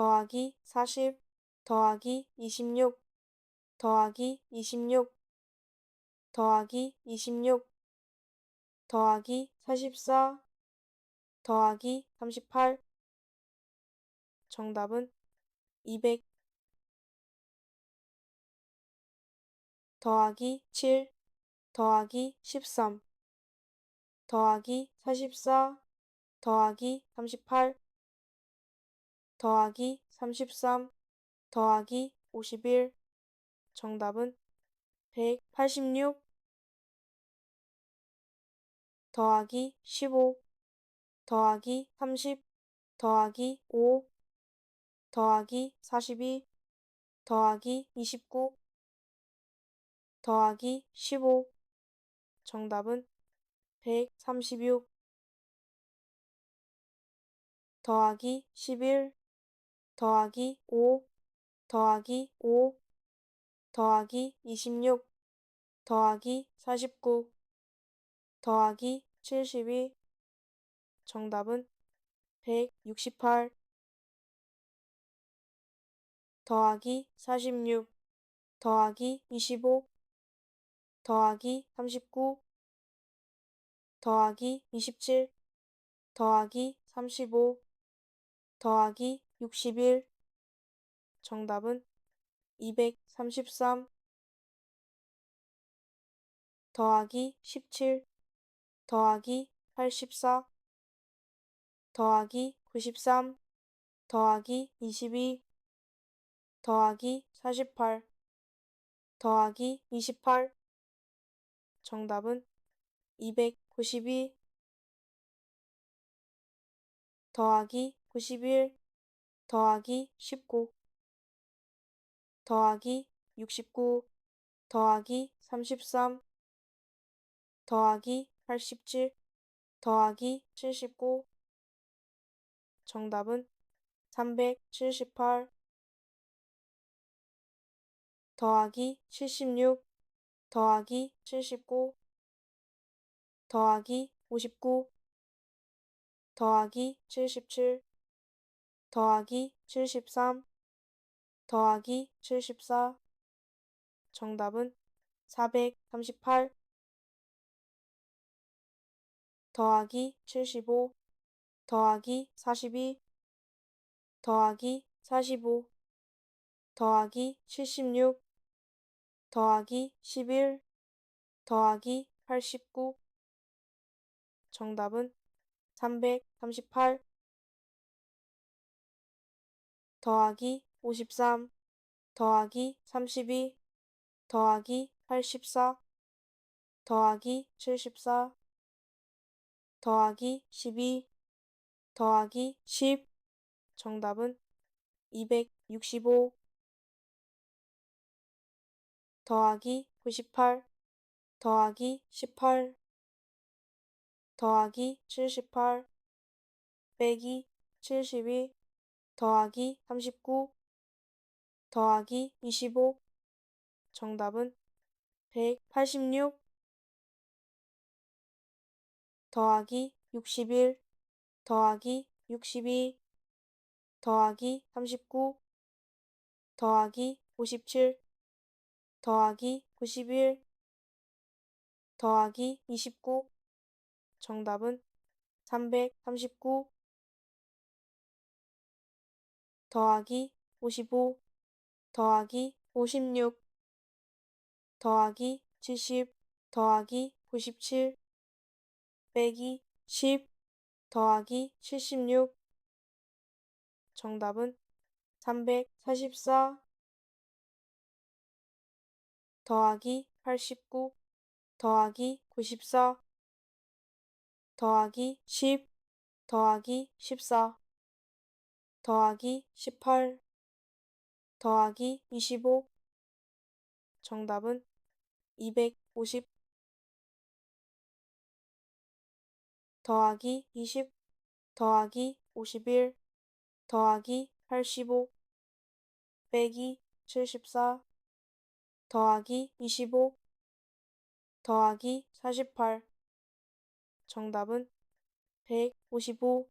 더하기 40 더하기 26 더하기 26 더하기 26 더하기 44 더하기 38 정답은 200 더하기 7 더하기 13 더하기 44 더하기 38 더하기 33 더하기 51 정답은 186 더하기 15 더하기 30 더하기 5 더하기 42 더하기 29 더하기 15 정답은 136 더하기 11 더하기 5 더하기 5 더하기 26 더하기 49 더하기 72 정답은 168 더하기 46 더하기 25 더하기 39 더하기 27 더하기 35 더하기 61 정답은 233 더하기 17 더하기 84 더하기 93 더하기 22 더하기 48 더하기 28 정답은 292 더하기 91 더하기 19 더하기 69 더하기 33 더하기 87 더하기 79 정답은 378 더하기 76 더하기 79 더하기 59 더하기 77 더하기 73 더하기 74 정답은 438 더하기 75 더하기 42 더하기 45 더하기 76 더하기 11 더하기 89 정답은 338 더하기 53 더하기 32 더하기 84 더하기 74 더하기 12 더하기 10 정답은 265 더하기 98 더하기 18 더하기 78 빼기 72 더하기 39 더하기 25 정답은 186 더하기 61 더하기 62 더하기 39 더하기 57 더하기 91 더하기 29 정답은 339 더하기 55 더하기 56 더하기 70 더하기 97 빼기 10 더하기 76 정답은 344 더하기 89 더하기 94 더하기 10 더하기 14 더하기 18 더하기 25 정답은 250 더하기 20 더하기 51 더하기 85 빼기 74 더하기 25 더하기 48 정답은 155